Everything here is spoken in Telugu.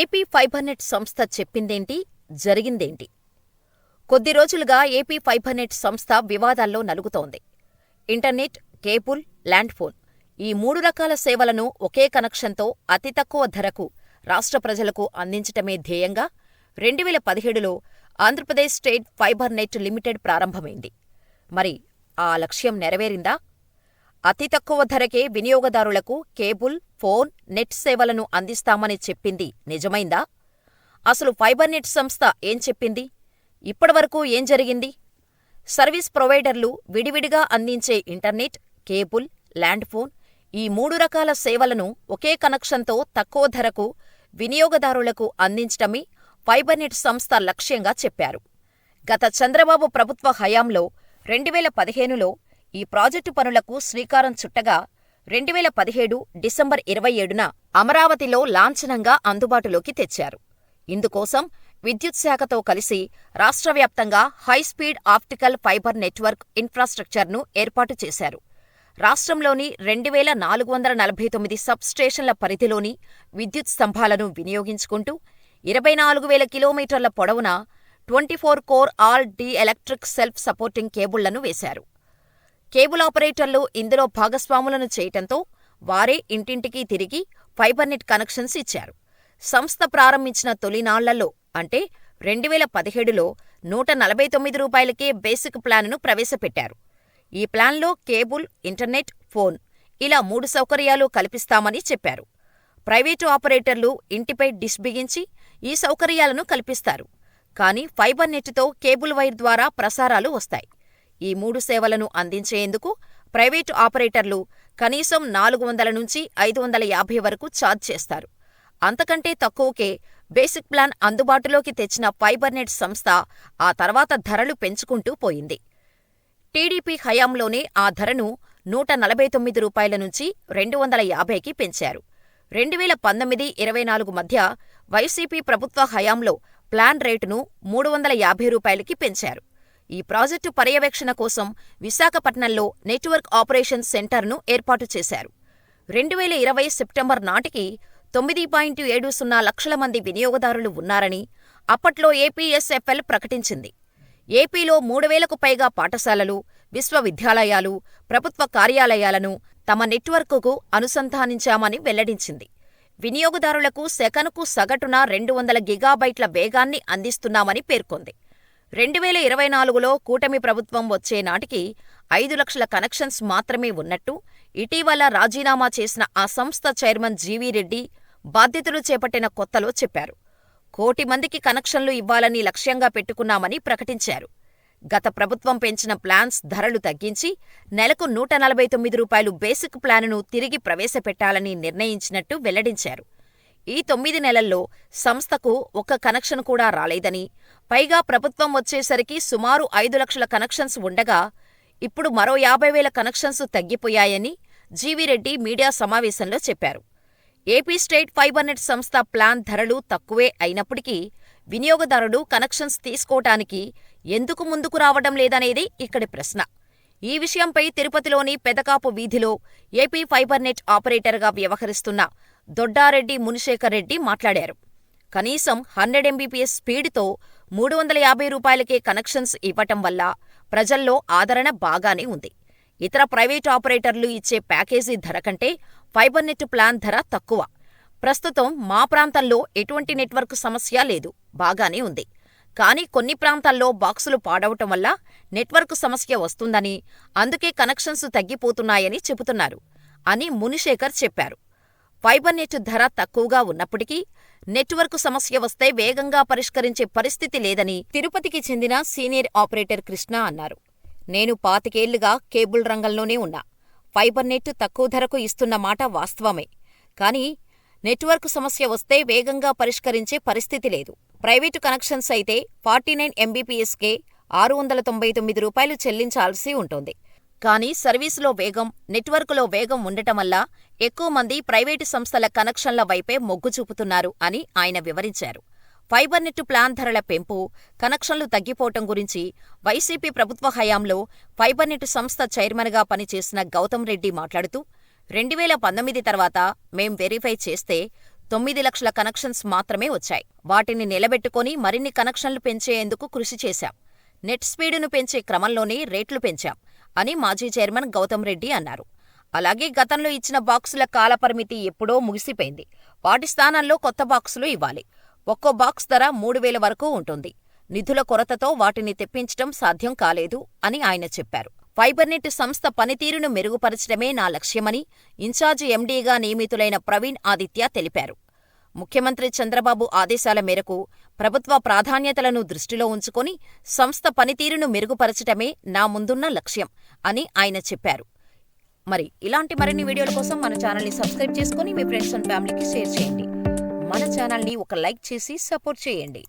ఏపీ ఫైబర్నెట్ సంస్థ చెప్పిందేంటి జరిగిందేంటి? కొద్ది రోజులుగా ఏపీ ఫైబర్నెట్ సంస్థ వివాదాల్లో నలుగుతోంది. ఇంటర్నెట్ కేబుల్ ల్యాండ్ ఫోన్ ఈ మూడు రకాల సేవలను ఒకే కనెక్షన్తో అతి తక్కువ ధరకు రాష్ట్ర ప్రజలకు అందించటమే ధ్యేయంగా రెండువేల పదిహేడులో ఆంధ్రప్రదేశ్ స్టేట్ ఫైబర్నెట్ లిమిటెడ్ ప్రారంభమైంది. మరి ఆ లక్ష్యం నెరవేరిందా? అతి తక్కువ ధరకే వినియోగదారులకు కేబుల్ ఫోన్ నెట్ సేవలను అందిస్తామని చెప్పింది. నిజమైందా? అసలు ఫైబర్నెట్ సంస్థ ఏం చెప్పింది? ఇప్పటివరకు ఏం జరిగింది? సర్వీస్ ప్రొవైడర్లు విడివిడిగా అందించే ఇంటర్నెట్ కేబుల్ ల్యాండ్ ఫోన్ ఈ మూడు రకాల సేవలను ఒకే కనెక్షన్తో తక్కువ ధరకు వినియోగదారులకు అందించటమే ఫైబర్నెట్ సంస్థ లక్ష్యంగా చెప్పారు. గత చంద్రబాబు ప్రభుత్వ హయాంలో రెండువేల పదిహేనులో ఈ ప్రాజెక్టు పనులకు శ్రీకారం చుట్టగా రెండువేల పదిహేడు డిసెంబర్ ఇరవై ఏడున అమరావతిలో లాంఛనంగా అందుబాటులోకి తెచ్చారు. ఇందుకోసం విద్యుత్ శాఖతో కలిసి రాష్ట్రవ్యాప్తంగా high speed optical fibre network ఇన్ఫ్రాస్ట్రక్చర్ను ఏర్పాటు చేశారు. రాష్ట్రంలోని రెండువేల నాలుగు వందల నలభై తొమ్మిది సబ్ స్టేషన్ల పరిధిలోని విద్యుత్ స్తంభాలను వినియోగించుకుంటూ ఇరవై నాలుగు వేల కిలోమీటర్ల పొడవున twenty four core all dielectric self supporting కేబుళ్ళను వేశారు. కేబుల్ ఆపరేటర్లు ఇందులో భాగస్వాములను చేయటంతో వారే ఇంటింటికి తిరిగి ఫైబర్నెట్ కనెక్షన్స్ ఇచ్చారు. సంస్థ ప్రారంభించిన తొలినాళ్ళలో అంటే రెండువేల పదిహేడులో నూట నలభై తొమ్మిది రూపాయలకే బేసిక్ ప్లాన్ను ప్రవేశపెట్టారు. ఈ ప్లాన్లో కేబుల్ ఇంటర్నెట్ ఫోన్ ఇలా మూడు సౌకర్యాలు కల్పిస్తామని చెప్పారు. ప్రైవేటు ఆపరేటర్లు ఇంటిపై డిష్ బిగించి ఈ సౌకర్యాలను కల్పిస్తారు. కానీ ఫైబర్ నెట్తో కేబుల్ వైర్ ద్వారా ప్రసారాలు వస్తాయి. ఈ మూడు సేవలను అందించేందుకు ప్రైవేటు ఆపరేటర్లు కనీసం నాలుగు వందల నుంచి ఐదు వందల యాభై వరకు ఛార్జ్ చేస్తారు. అంతకంటే తక్కువకే బేసిక్ ప్లాన్ అందుబాటులోకి తెచ్చిన ఫైబర్నెట్ సంస్థ ఆ తర్వాత ధరలు పెంచుకుంటూ పోయింది. టీడీపీ హయాంలోనే ఆ ధరను నూట నలభై తొమ్మిది రూపాయల నుంచి రెండు వందల యాభైకి పెంచారు. రెండువేల పంతొమ్మిది ఇరవై నాలుగు మధ్య వైసీపీ ప్రభుత్వ హయాంలో ప్లాన్ రేటును మూడు వందల యాభై రూపాయలకి పెంచారు. ఈ ప్రాజెక్టు పర్యవేక్షణ కోసం విశాఖపట్నంలో నెట్వర్క్ ఆపరేషన్ సెంటర్ను ఏర్పాటు చేశారు. రెండువేల ఇరవై సెప్టెంబర్ నాటికి తొమ్మిది పాయింట్ ఏడు సున్నా లక్షల మంది వినియోగదారులు ఉన్నారని అప్పట్లో ఏపీఎస్ఎఫ్ఎల్ ప్రకటించింది. ఏపీలో మూడు వేలకు పైగా పాఠశాలలు విశ్వవిద్యాలయాలు ప్రభుత్వ కార్యాలయాలను తమ నెట్వర్కుకు అనుసంధానించామని వెల్లడించింది. వినియోగదారులకు సెకనుకు సగటున రెండు వందల గిగాబైట్ల వేగాన్ని అందిస్తున్నామని పేర్కొంది. రెండువేల ఇరవై నాలుగులో కూటమి ప్రభుత్వం వచ్చే నాటికి ఐదు లక్షల కనెక్షన్స్ మాత్రమే ఉన్నట్టు ఇటీవల రాజీనామా చేసిన ఆ సంస్థ చైర్మన్ జీవీ రెడ్డి బాధ్యతలు చేపట్టిన కొత్తలో చెప్పారు. కోటి మందికి కనెక్షన్లు ఇవ్వాలని లక్ష్యంగా పెట్టుకున్నామని ప్రకటించారు. గత ప్రభుత్వం పెంచిన ప్లాన్స్ ధరలు తగ్గించి నెలకు నూట నలభై తొమ్మిది రూపాయలు బేసిక్ ప్లానును తిరిగి ప్రవేశపెట్టాలని నిర్ణయించినట్టు వెల్లడించారు. ఈ తొమ్మిది నెలల్లో సంస్థకు ఒక్క కనెక్షన్ కూడా రాలేదని పైగా ప్రభుత్వం వచ్చేసరికి సుమారు ఐదు లక్షల కనెక్షన్స్ ఉండగా ఇప్పుడు మరో యాభై వేల కనెక్షన్స్ తగ్గిపోయాయని జీవిరెడ్డి మీడియా సమావేశంలో చెప్పారు. ఏపీ స్టేట్ ఫైబర్నెట్ సంస్థ ప్లాన్ ధరలు తక్కువే అయినప్పటికీ వినియోగదారుడు కనెక్షన్స్ తీసుకోటానికి ఎందుకు ముందుకు రావడం లేదనేది ఇక్కడి ప్రశ్న. ఈ విషయంపై తిరుపతిలోని పెదకాపు వీధిలో ఏపీ ఫైబర్నెట్ ఆపరేటర్గా వ్యవహరిస్తున్న దొడ్డారెడ్డి మునిశేఖర్ రెడ్డి మాట్లాడారు. కనీసం హండ్రెడ్ ఎంబీపీఎస్ స్పీడ్తో మూడు వందల యాభై రూపాయలకే కనెక్షన్స్ ఇవ్వటం వల్ల ప్రజల్లో ఆదరణ బాగానే ఉంది. ఇతర ప్రైవేటు ఆపరేటర్లు ఇచ్చే ప్యాకేజీ ధర కంటే ఫైబర్నెట్ ప్లాన్ ధర తక్కువ. ప్రస్తుతం మా ప్రాంతంలో ఎటువంటి నెట్వర్క్ సమస్య లేదు బాగానే ఉంది. కానీ కొన్ని ప్రాంతాల్లో బాక్సులు పాడవటం వల్ల నెట్వర్క్ సమస్య వస్తుందని అందుకే కనెక్షన్స్ తగ్గిపోతున్నాయని చెబుతున్నారు అని మునిశేఖర్ చెప్పారు. ఫైబర్ నెట్ ధర తక్కువగా ఉన్నప్పటికీ నెట్వర్క్ సమస్య వస్తే వేగంగా పరిష్కరించే పరిస్థితి లేదని తిరుపతికి చెందిన సీనియర్ ఆపరేటర్ కృష్ణ అన్నారు. నేను పాతికేళ్ళుగా కేబుల్ రంగంలోనే ఉన్నా. ఫైబర్ నెట్ తక్కువ ధరకు ఇస్తున్న మాట వాస్తవమే. కానీ నెట్వర్క్ సమస్య వస్తే వేగంగా పరిష్కరించే పరిస్థితి లేదు. ప్రైవేటు కనెక్షన్స్ అయితే ఫార్టీ నైన్ ఎంబీపీఎస్కే ఆరు వందల తొంభై తొమ్మిది రూపాయలు చెల్లించాల్సి ఉంటుంది. కానీ సర్వీసులో వేగం నెట్వర్కులో వేగం ఉండటం వల్ల ఎక్కువ మంది ప్రైవేటు సంస్థల కనెక్షన్ల వైపే మొగ్గు చూపుతున్నారు అని ఆయన వివరించారు. ఫైబర్నెట్ ప్లాన్ ధరల పెంపు కనెక్షన్లు తగ్గిపోవటం గురించి వైసీపీ ప్రభుత్వ హయాంలో ఫైబర్నెట్ సంస్థ చైర్మన్గా పనిచేసిన గౌతమ్ రెడ్డి మాట్లాడుతూ రెండువేల పంతొమ్మిది తర్వాత మేం వెరిఫై చేస్తే తొమ్మిది లక్షల కనెక్షన్స్ మాత్రమే వచ్చాయి. వాటిని నిలబెట్టుకొని మరిన్ని కనెక్షన్లు పెంచేందుకు కృషి చేశాం. నెట్ స్పీడును పెంచే క్రమంలోనే రేట్లు పెంచాం. అని మాజీ చైర్మన్ గౌతమ్ రెడ్డి అన్నారు. అలాగే గతంలో ఇచ్చిన బాక్సుల కాలపరిమితి ఎప్పుడో ముగిసిపోయింది. వాటి స్థానంలో కొత్త బాక్సులు ఇవ్వాలి. ఒక్కో బాక్స్ ధర మూడు వేల వరకు ఉంటుంది. నిధుల కొరతతో వాటిని తెప్పించటం సాధ్యం కాలేదు అని ఆయన చెప్పారు. ఫైబర్నెట్ సంస్థ పనితీరును మెరుగుపరచడమే నా లక్ష్యమని ఇన్ఛార్జి ఎండీగా నియమితులైన ప్రవీణ్ ఆదిత్య తెలిపారు. ముఖ్యమంత్రి చంద్రబాబు ఆదేశాల మేరకు ప్రభుత్వ ప్రాధాన్యతలను దృష్టిలో ఉంచుకొని సంస్థ పనితీరును మెరుగుపరచటమే నా ముందున్న లక్ష్యం అని ఆయన చెప్పారు. మరి ఇలాంటి మరిన్ని వీడియోల కోసం మన ఛానల్ని సబ్స్క్రైబ్ చేసుకొని మీ ఫ్రెండ్స్ అండ్ ఫ్యామిలీకి షేర్ చేయండి. మన ఛానల్ని ఒక లైక్ చేసి సపోర్ట్ చేయండి.